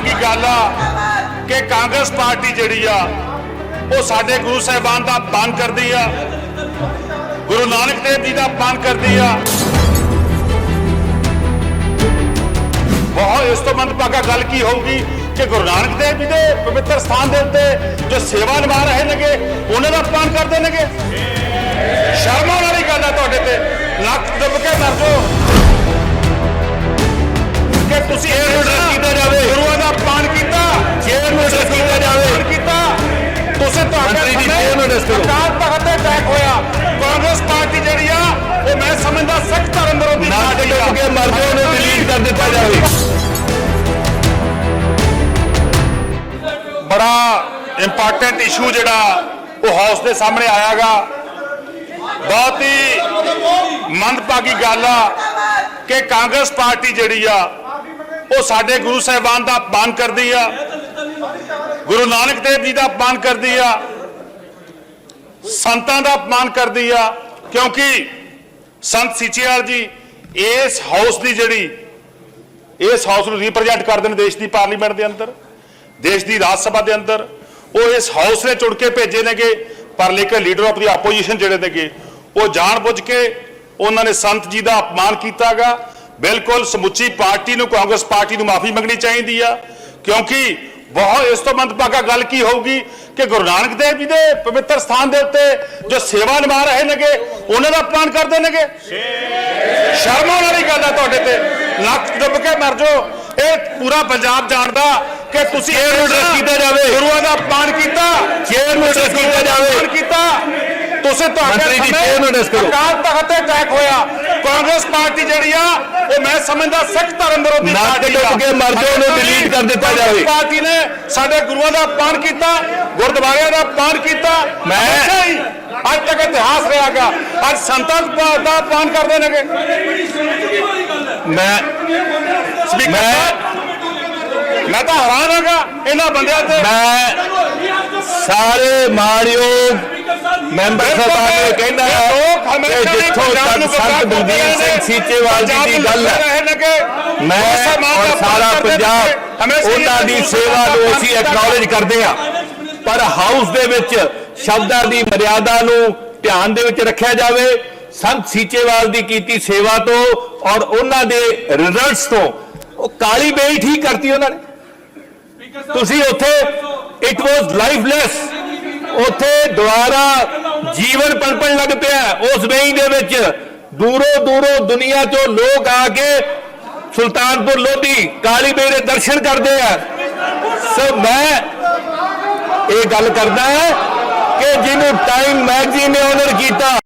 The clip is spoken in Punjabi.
ਮੰਦਭਾਗੀ ਗੱਲ ਆ? ਕਿ ਕਾਂਗਰਸ ਪਾਰਟੀ ਜਿਹੜੀ ਆ, ਉਹ ਸਾਡੇ ਗੁਰੂ ਸਾਹਿਬਾਨ ਦਾ ਅਪਮਾਨ ਕਰਦੀ ਆ। ਗੁਰੂ ਨਾਨਕ ਦੇਵ ਜੀ ਦਾ ਅਪਮਾਨ ਕਰਦੀ ਆ। ਬਹੁਤ ਇਸ ਤੋਂ ਮੰਦਭਾਗਾ ਗੱਲ ਕੀ ਹੋਊਗੀ? ਕਿ ਗੁਰੂ ਨਾਨਕ ਦੇਵ ਜੀ ਦੇ ਪਵਿੱਤਰ ਸਥਾਨ ਦੇ ਉੱਤੇ ਜੋ ਸੇਵਾ ਨਿਭਾ ਰਹੇ ਨੇਗੇ, ਉਹਨਾਂ ਦਾ ਅਪਮਾਨ ਕਰਦੇ ਨੇਗੇ? ਸ਼ਰਮਾ ਵਾਲੀ ਗੱਲ ਆ ਤੁਹਾਡੇ ਤੇ। ਨੱਕ ਦੱਬ ਕੇ ਮਰ ਜਾਓ। ਤੇ ਅਟੈਕ ਹੋਇਆ। ਕਾਂਗਰਸ ਪਾਰਟੀ ਜਿਹੜੀ ਆ ਉਹ ਮੈਂ ਸਮਝਦਾ ਸਖਤ ਧਰਮ ਵਿਰੋਧੀ ਨੱਕ ਪਾਰਟੀ ਆ। ਡੁੱਬ ਕੇ ਮਰ ਜਾਓ ਉਹਨੂੰ ਡਿਲੀਟ ਕਰ ਦਿੱਤਾ ਜਾਵੇ। ਬੜਾ ਇੰਪੋਰਟੈਂਟ ਇਸ਼ੂ ਜਿਹੜਾ ਉਹ ਹਾਊਸ ਦੇ ਸਾਹਮਣੇ ਆਇਆਗਾ। ਬਹੁਤ ਹੀ ਮੰਦਭਾਗੀ ਗੱਲ ਆ ਕਿ ਕਾਂਗਰਸ ਪਾਰਟੀ ਜਿਹੜੀ ਆ ਉਹ ਸਾਡੇ ਗੁਰੂ ਸਾਹਿਬਾਨ ਦਾ ਅਪਮਾਨ ਕਰਦੀ ਆ। ਗੁਰੂ ਨਾਨਕ ਦੇਵ ਜੀ ਦਾ ਅਪਮਾਨ ਕਰਦੀ ਆ। ਸੰਤਾਂ ਦਾ ਅਪਮਾਨ ਕਰਦੀ ਆ, ਕਿਉਂਕਿ ਸੰਤ ਸੀਚੇਵਾਲ ਜੀ, ਇਸ ਹਾਊਸ ਦੀ ਜਿਹੜੀ, ਇਸ ਹਾਊਸ ਨੂੰ ਰਿਪਰੈਜ਼ੈਂਟ ਕਰਦੇ ਨੇ ਦੇਸ਼ ਦੀ ਪਾਰਲੀਮੈਂਟ ਦੇ ਅੰਦਰ, ਦੇਸ਼ ਦੀ ਰਾਜ ਸਭਾ ਦੇ ਅੰਦਰ, ਉਹ ਇਸ ਹਾਊਸ ਨੇ ਚੁਣ ਕੇ ਭੇਜੇ ਨੇਗੇ, ਪਰ ਲੇਕਿਨ ਲੀਡਰ ਆਫ ਦੀ ਆਪੋਜੀਸ਼ਨ ਜਿਹੜੇ ਨੇਗੇ, ਉਹ ਜਾਣ ਬੁੱਝ ਕੇ ਉਹਨਾਂ ਨੇ ਸੰਤ ਜੀ ਦਾ ਅਪਮਾਨ ਕੀਤਾਗਾ। ਬਿਲਕੁਲ ਸਮੁੱਚੀ ਪਾਰਟੀ ਨੂੰ, ਕਾਂਗਰਸ ਪਾਰਟੀ ਨੂੰ ਮਾਫੀ ਮੰਗਣੀ ਚਾਹੀਦੀ ਆ, ਕਿਉਂਕਿ ਬਹੁਤ ਇਸ ਤੋਂ ਮੰਦਭਾਗਾ ਗੱਲ ਕੀ ਹੋਊਗੀ ਕਿ ਗੁਰੂ ਨਾਨਕ ਦੇਵ ਜੀ ਦੇ ਪਵਿੱਤਰ ਸਥਾਨ ਦੇ ਉੱਤੇ ਜੋ ਸੇਵਾ ਨਿਭਾ ਰਹੇ ਨੇਗੇ ਉਹਨਾਂ ਦਾ ਅਪਮਾਨ ਕਰਦੇ ਨੇਗੇ ਸ਼ਰਮ ਆਉਣ ਵਾਲੀ ਗੱਲ ਆ ਤੁਹਾਡੇ ਤੇ ਨੱਕ ਡੁੱਬ ਕੇ ਮਰ ਜਾਓ ਇਹ ਪੂਰਾ ਪੰਜਾਬ ਜਾਣਦਾ ਕਿ ਤੁਸੀਂ ਇਹ notice ਕੀਤਾ ਜਾਵੇ। ਗੁਰੂਆਂ ਦਾ ਅਪਮਾਨ ਕੀਤਾ notice ਤੁਸੀਂ ਕੀਤਾ ਜਾਵੇ। ਅਪਮਾਨ ਕੀਤਾ ਤੁਸੀਂ ਤੁਹਾਡੇ ਮੰਤਰੀ ਜੀ, ਕਰੋ। ਅਕਾਲ ਤਖਤ ਤੇ ਅਟੈਕ ਹੋਇਆ ਕਾਂਗਰਸ ਪਾਰਟੀ ਜਿਹੜੀ ਆ ਮੈਂ ਸਮਝਦਾ ਸਖਤ ਧਰਮ ਵਿਰੋਧੀ ਨੱਕ ਡੁੱਬ ਕੇ ਮਰ ਜਾਓ, ਉਹਨੂੰ delete ਕਰ ਦਿੱਤਾ ਜਾਵੇ। ਪਾਰਟੀ ਨੇ ਸਾਡੇ ਗੁਰੂਆਂ ਦਾ ਅਪਮਾਨ ਕੀਤਾ ਗੁਰਦੁਆਰਿਆਂ ਦਾ ਅਪਮਾਨ ਕੀਤਾ। ਮੈਂ- ਅੱਜ ਤੱਕ ਇਤਿਹਾਸ ਰਿਹਾਗਾ ਅੱਜ ਸੰਤਾਂ ਦਾ ਅਪਮਾਨ ਕਰਦੇ ਨੇਗੇ। ਮੈਂ ਸਪੀਕਰ ਮੈਂ ਤਾਂ ਹੈਰਾਨ ਹਾਂਗਾ ਇਹਨਾਂ ਬੰਦਿਆਂ ਤੇ। ਮੈਂ ਸਾਰੇ ਮਾਣਯੋਗ ਮੈਂਬਰ ਸਾਹਿਬਾਨ ਨੂੰ ਕਹਿੰਦਾ ਹੈ ਹਮੇਸ਼ਾ ਕਿ ਜਿੱਥੋਂ ਤੱਕ ਸੰਤ ਬਲਬੀਰ ਸਿੰਘ। ਸੀਚੇਵਾਲ ਜੀ ਦੀ ਗੱਲ ਹੈ। ਮੈਂ ਔਰ ਸਾਰਾ ਪੰਜਾਬ ਉਹਨਾਂ ਦੀ ਸੇਵਾ ਨੂੰ ਅਸੀਂ ਐਕਨੋਲਜ ਕਰਦੇ ਹਾਂ। ਪਰ ਹਾਊਸ ਦੇ ਵਿੱਚ ਸ਼ਬਦਾਂ ਦੀ ਮਰਿਆਦਾ ਨੂੰ ਧਿਆਨ ਦੇ ਵਿੱਚ ਰੱਖਿਆ ਜਾਵੇ। ਸੰਤ ਸੀਚੇਵਾਲ ਦੀ ਕੀਤੀ ਸੇਵਾ ਤੋਂ ਔਰ ਉਹਨਾਂ ਦੇ ਰਿਜ਼ਲਟਸ ਤੋਂ। ਉਹ ਕਾਲੀ ਬੇਈ ਠੀਕ ਕਰਤੀ ਉਹਨਾਂ ਨੇ। ਤੁਸੀਂ ਉੱਥੇ ਇਟ ਵਾਸ ਲਾਈਫਲੈਸ ਉੱਥੇ ਦੁਆਰਾ ਜੀਵਨ ਪਲਪਣ ਲੱਗ ਪਿਆ ਉਸ ਵੇਈ ਦੇ ਵਿੱਚ ਦੂਰੋਂ ਦੂਰੋਂ ਦੁਨੀਆ ਤੋਂ ਲੋਕ ਆ ਕੇ ਸੁਲਤਾਨਪੁਰ ਲੋਧੀ, ਕਾਲੀ ਬੇਈ ਦੇ ਦਰਸ਼ਨ ਕਰਦੇ ਆ। ਸੋ ਮੈਂ ਇਹ ਗੱਲ ਕਰਦਾ ਹੈ ਕਿ ਜਿਹਨੂੰ ਟਾਈਮ ਮੈਗਜ਼ੀਨ ਨੇ ਆਨਰ ਕੀਤਾ